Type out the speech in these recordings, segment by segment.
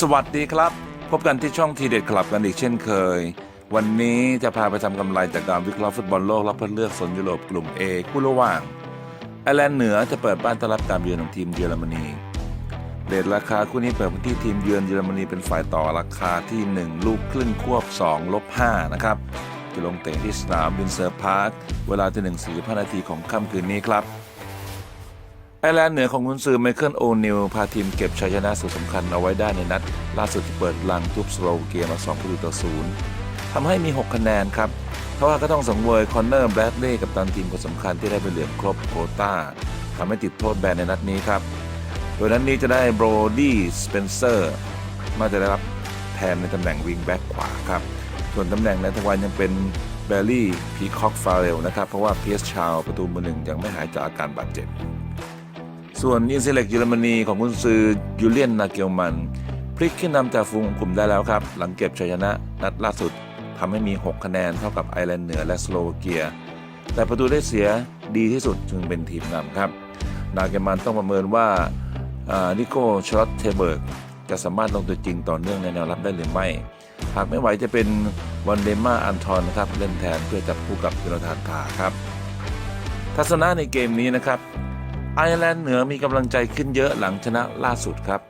สวัสดีครับ พบกันที่ช่องทีเด็ดคลับกันอีกเช่นเคย วันนี้จะพาไปทำกำไรจากการวิเคราะห์ฟุตบอลโลกรอบคัดเลือกโซนยุโรปกลุ่ม A คู่ระหว่างไอร์แลนด์เหนือจะเปิดบ้านต้อนรับการเยือนของทีมเยอรมนีเรทราคาคู่นี้เปิดที่ทีมเยือนเยอรมนีเป็นฝ่ายต่อราคาที่ 1 ลูกครึ่งควบ2ลบ5นะครับจะลงเตะที่สนามวินเซอร์พาร์คเวลาที่1 4 5นาทีของค่ำคืนนี้ครับ ไอร์แลนด์เหนือของกุนซือไมเคิลโอนิลพาทีมเก็บชัยชนะสุดสำคัญเอาไว้ได้ในนัด ล่าสุดที่เปิดลังทุบสโลวเกียมา2ประตูต่อศูนย์ทำให้มี 6 คะแนนครับเพราะว่าก็ต้องสังเวยคอนเนอร์แบรดเล่กับตันทีมคนสำคัญที่ได้ไปเหลือครบโคต้าทำให้ติดโทษแบนในนัดนี้ครับ โดยนัดนี้จะได้โบรดี้สเปนเซอร์มาจะได้รับแทนในตำแหน่งวิงแบ็กขวาครับ ส่วนตำแหน่งในทวารยังเป็นแบลลี่พีคอกฟาเรลนะครับเพราะว่าเพียสชาวประตูมือหนึ่งยังไม่หายจากอาการบาดเจ็บ ส่วนอินเซเล็กเยอรมนีของกุนซือยูเลียนนาเกลมัน พลิกขึ้นนำจากฝูงกลุ่มได้แล้วครับ หลังเก็บชัยชนะนัดล่าสุดทำให้มี 6 คะแนนเท่ากับไอร์แลนด์เหนือและสโลวาเกีย แต่ประตูได้เสียดีที่สุดจึงเป็นทีมนำครับ นาเกลมันต้องประเมินว่านิโก้ชลอตเทเบิร์กจะสามารถลงตัวจริงต่อเนื่องในแนวรับได้หรือไม่ หากไม่ไหวจะเป็นวันเดม่าอันทอนนะครับเล่นแทนเพื่อจับคู่กับโจนาธานทาครับ ทัศนะในเกมนี้นะครับ ไอร์แลนด์เหนือมีกำลังใจขึ้นเยอะหลังชนะล่าสุดครับ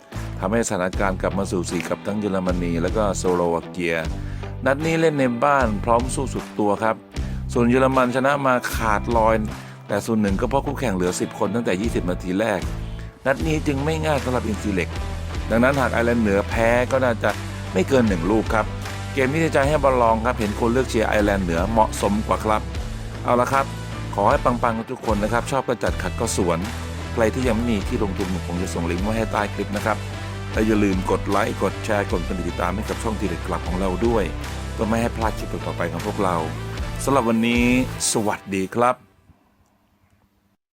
ทำให้สถานการณ์กลับมาสู่สีกับทั้งเยอรมนีและก็สโลวาเกีย นัดนี้เล่นในบ้านพร้อมสู้สุดตัวครับ ส่วนเยอรมันชนะมาขาดลอย แต่ส่วนหนึ่งก็เพราะคู่แข่งเหลือ 10 คนตั้งแต่ 20 นาทีแรก นัดนี้จึงไม่ง่ายสำหรับอินซีเล็ก ดังนั้นหากไอร์แลนด์เหนือแพ้ก็น่าจะไม่เกิน 1 ลูกครับ เกมนี้จะใจให้บอลลองครับเห็นคนเลือกเชียร์ไอร์แลนด์เหนือเหมาะสมกว่าครับ เอาละครับ ขอให้ปังๆกันทุกคนนะครับ ชอบก็จัดขัดก็สวน ใครที่ยังไม่มีที่ลงทุนผมจะส่งลิงก์ไว้ให้ใต้คลิปนะครับและอย่าลืมกดไลค์กดแชร์กดกระดิ่งติดตามให้กับช่องทีเด็ดกลับของเราด้วยเพื่อไม่ให้พลาดคลิปต่อไปของพวกเราสำหรับวันนี้ สวัสดีครับ